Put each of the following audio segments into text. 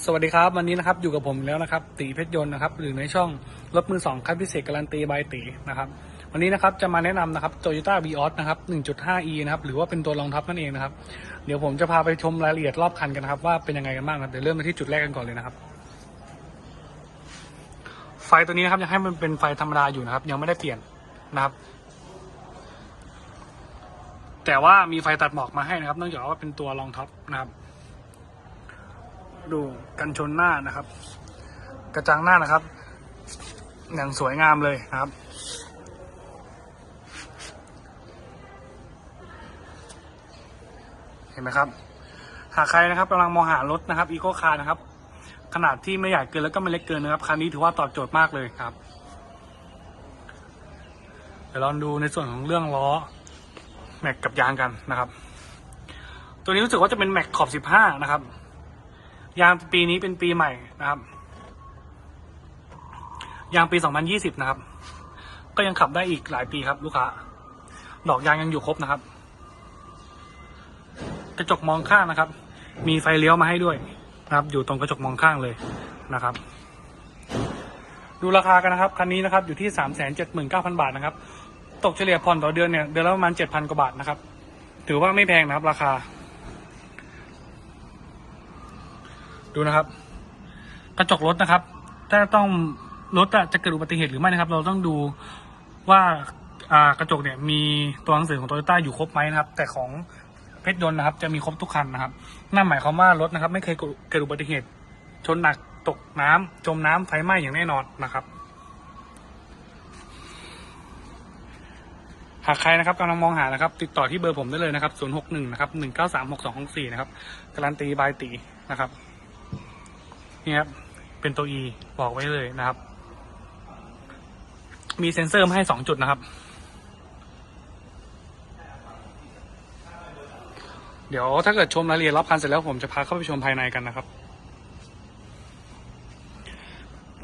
สวัสดีครับ วันนี้นะครับอยู่กับผมแล้วนะครับตีเพชรยนต์นะครับหรือในช่องรถมือสองคันพิเศษการันตีบายตีนะครับวันนี้นะครับจะมาแนะนำนะครับ Toyota v ีออสนะครับ 1.5e นะครับหรือว่าเป็นตัวรองทับนั่นเองนะครับเดี๋ยวผมจะพาไปชมรายละเอียดรอบคันกันนะครับว่าเป็นยังไงกันบ้างครับเดี๋ยวเริ่มไปที่จุดแรกกันก่อนเลยนะครับ ไฟตัวนี้นะครับยังให้มันเป็นไฟธรรมดาอยู่นะครับ ยังไม่ได้เปลี่ยนนะครับแต่ว่ามีไฟตัดหมอกมาให้นะครับเนื่องจากว่าเป็นตัวรองท็อปนะครับ ดูกันชนหน้านะครับ กระจังหน้านะครับ อย่างสวยงามเลยนะครับ เห็นไหมครับ หากใครนะครับกำลังมองหารถนะครับอีโคคาร์นะครับ ขนาดที่ไม่ใหญ่เกินแล้วก็ไม่เล็กเกินนะครับคันนี้ถือว่าตอบโจทย์มากเลยครับเดี๋ยวลองดูในส่วนของเรื่องล้อแม็กกับยางกันนะครับ ตัวนี้รู้สึกว่าจะเป็นแม็กขอบ 15 นะครับ ยางปีนี้เป็นปีใหม่นะครับ ยางปี 2020 นะครับ ก็ยังขับได้อีกหลายปีครับ ลูกค้า ดอกยางยังอยู่ครบนะครับ กระจกมองข้างนะครับ มีไฟเลี้ยวมาให้ด้วยนะครับ อยู่ตรงกระจกมองข้างเลยนะครับ ดูราคากันนะครับ คันนี้นะครับ อยู่ที่ 379,000 บาทนะครับ ตกเฉลี่ยผ่อนต่อเดือนเนี่ย เดือนละประมาณ 7,000 กว่าบาทนะครับ ถือว่าไม่แพงนะครับ ราคา ดูนะครับ กระจกรถนะครับ ถ้าต้องรถจะเกิดอุบัติเหตุหรือไม่นะครับ เราต้องดูว่ากระจกเนี่ยมีตัวหนังสือของโตโยต้าอยู่ครบไหมนะครับ แต่ของเพชรยนต์นะครับ จะมีครบทุกคันนะครับนั่นหมายความว่ารถนะครับ ไม่เคยเกิดอุบัติเหตุ ชนหนักตกน้ำจมน้ำไฟไหม้อย่างแน่นอนนะครับหากใครนะครับกำลังมองหานะครับ ติดต่อที่เบอร์ผมได้เลยนะครับ 061 นะครับ 1936264 นะครับ การันตีบายตีนะครับ นี่ครับ เป็นตัว E บอกไว้เลยนะครับ มีเซ็นเซอร์มาให้สองจุดนะครับ เดี๋ยวถ้าเกิดชมรายละเอียดรอบคันเสร็จแล้วผมจะพาเข้าไปชมภายในกันนะครับ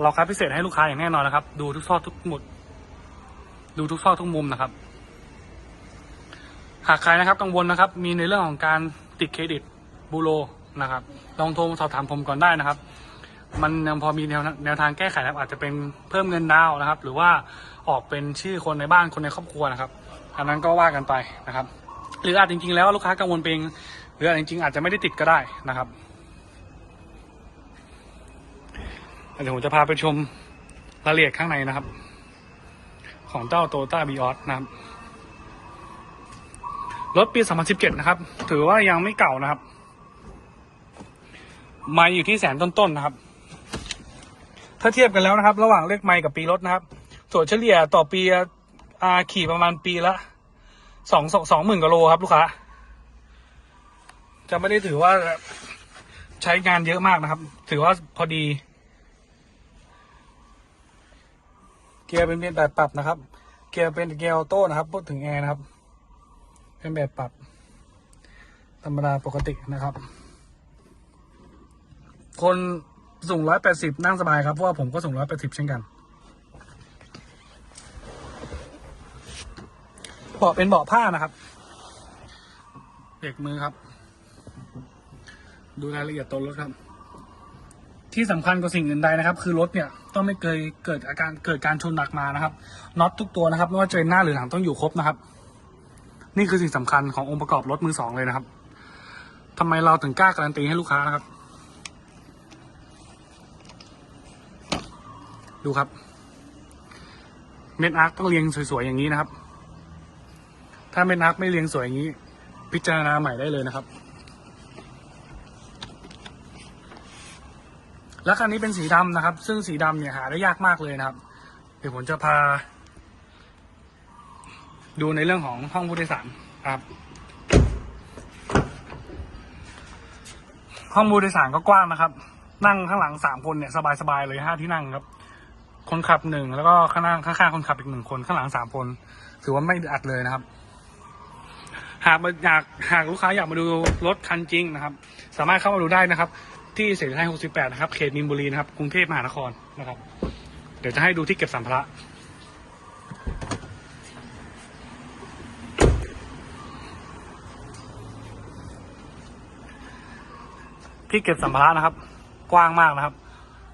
เราคัดพิเศษให้ลูกค้าอย่างแน่นอนนะครับ ดูทุกซอกทุกมุมดูทุกซอกทุกมุมนะครับ หากใครนะครับกังวลนะครับ มีในเรื่องของการติดเครดิตบูโรนะครับ ลองโทรมาสอบถามผมก่อนได้นะครับ มันยังพอมีแนวแนวทางแก้ไขนะครับอาจจะเป็นเพิ่มเงินดาวนะครับ หรือว่าออกเป็นชื่อคนในบ้านคนในครอบครัวนะครับอันนั้นก็ว่ากันไปนะครับ หรืออาจจริง ๆ แล้วลูกค้ากังวลเป็นหรืออาจจริง ๆ อาจจะไม่ได้ติดก็ได้นะครับเดี๋ยวผมจะพาไปชมรายละเอียดข้างในนะครับ ของเจ้าโตต้าบีออสนะครับรถปี 2017 นะครับ ถือว่ายังไม่เก่านะครับ ไมล์อยู่ที่แสนต้นๆนะครับ ถ้าเทียบกันแล้วนะครับ ระหว่างเลขไมล์กับปีรถนะครับส่วนเฉลี่ยต่อปีอาขี่ประมาณปีละสองสองหมื่นกิโลครับ ลูกค้าจะไม่ได้ถือว่าใช้งานเยอะมากนะครับ ถือว่าพอดี เกียร์เป็นแบบปรับนะครับ เกียร์เป็นเกียร์ออโต้นะครับ พูดถึงแอร์นะครับ เป็นแบบปรับ ธรรมดาปกตินะครับ คน สูงร้อยแปดสิบนั่งสบายครับ เพราะว่าผมก็สูงร้อยแปดสิบเช่นกันเบาะเป็นเบาะผ้านะครับเบรกมือครับ ดูรายละเอียดตัวรถครับ ที่สำคัญกว่าสิ่งอื่นใดนะครับ คือรถเนี่ยต้องไม่เคยเกิดอาการเกิดการชนหนักมานะครับน็อตทุกตัวนะครับไม่ว่าจะเป็นหน้าหรือหลังต้องอยู่ครบนะครับ นี่คือสิ่งสำคัญขององค์ประกอบรถมือสองเลยนะครับทำไมเราถึงกล้าการันตีให้ลูกค้านะครับ ดูครับ เม็ดอาร์คต้องเรียงสวยๆอย่างนี้นะครับ ถ้าเม็ดอาร์คไม่เรียงสวยอย่างนี้ พิจารณาใหม่ได้เลยนะครับ และคันนี้เป็นสีดำนะครับ ซึ่งสีดำเนี่ยหาได้ยากมากเลยนะครับ เดี๋ยวผมจะพา ดูในเรื่องของห้องผู้โดยสารครับห้องผู้โดยสารก็กว้างนะครับ นั่งข้างหลังสามคนเนี่ยสบายๆเลยห้าที่นั่งครับ คนขับหนึ่งแล้วก็ข้างล่างข้างๆคนขับอีกหนึ่งคนข้างหลังสามคน ถือว่าไม่อัดเลยนะครับ หากอยากหากลูกค้าอยากมาดูรถคันจริงนะครับ สามารถเข้ามาดูได้นะครับ ที่เสรีไทย68 นะครับ เขตมินบุรีนะครับกรุงเทพมหานครนะครับ เดี๋ยวจะให้ดูที่เก็บสัมภาระที่เก็บสัมภาระนะครับ กว้างมากนะครับ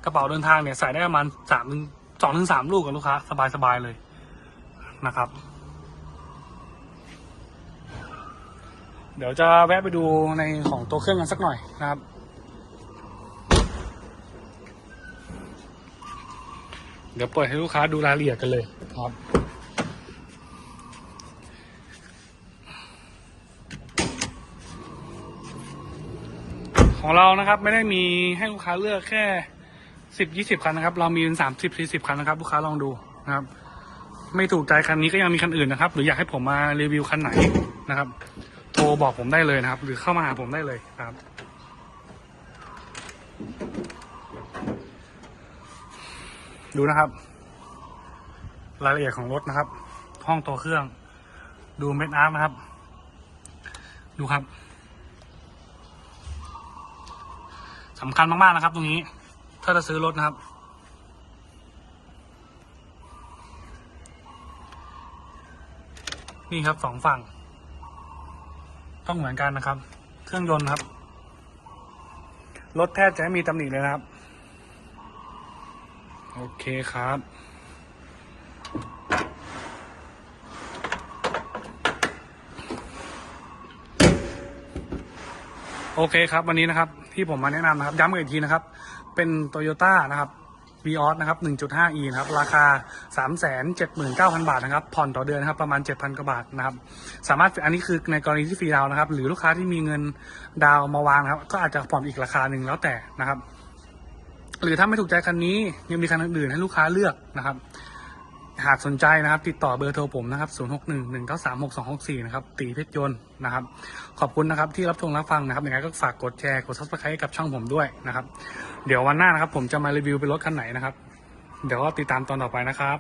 กระเป๋าเดินทางเนี่ยใส่ได้ประมาณสามถึง สองถึงสามลูกกับลูกค้า สบาย ๆ เลยนะครับ เดี๋ยวจะแวะไปดูในของตัวเครื่องกันสักหน่อยนะครับ เดี๋ยวเปิดให้ลูกค้าดูรายละเอียดกันเลยครับของเรานะครับไม่ได้มีให้ลูกค้าเลือกแค่ สิบยี่สิบคันนะครับ เรามีเป็นสามสิบสี่สิบคันนะครับ ลูกค้าลองดูนะครับ ไม่ถูกใจคันนี้ก็ยังมีคันอื่นนะครับ หรืออยากให้ผมมารีวิวคันไหนนะครับ โทรบอกผมได้เลยนะครับ หรือเข้ามาหาผมได้เลยนะครับดูนะครับ รายละเอียดของรถนะครับ ห้องตัวเครื่อง ดูเม็ดอาร์มนะครับ ดูครับสำคัญมาก ๆ นะครับตรงนี้ ถ้าจะซื้อรถนะครับ นี่ครับสองฝั่ง ต้องเหมือนกันนะครับ เครื่องยนต์ครับ รถแทบจะไม่มีตำหนิเลยนะครับ โอเคครับโอเคครับ วันนี้นะครับ ที่ผมมาแนะนำนะครับ ย้ำกันอีกทีนะครับ เป็นโตโยต้านะครับ v ีออสนะครับ 1.5e นะครับ ราคา 379,000 บาทนะครับ ผ่อนต่อเดือนนะครับ ประมาณ 7,000 กว่าบาทนะครับ สามารถ อันนี้คือในกรณีที่ฟรีดาวนะครับ หรือลูกค้าที่มีเงินดาวมาวางนะครับ ก็อาจจะผ่อนอีกราคาหนึ่งแล้วแต่นะครับ หรือถ้าไม่ถูกใจคันนี้ ยังมีคันอื่นให้ลูกค้าเลือกนะครับ หากสนใจนะครับ ติดต่อเบอร์โทรผมนะครับ 0611936264 นะครับ ตีเพชรยนต์นะครับ ขอบคุณนะครับที่รับชมรับฟังนะครับยังไงก็ฝากกดแชร์ กดซับสไครต์กับช่องผมด้วยนะครับ เดี๋ยววันหน้านะครับ ผมจะมารีวิวเป็นรถคันไหนนะครับ เดี๋ยวก็ติดตามตอนต่อไปนะครับ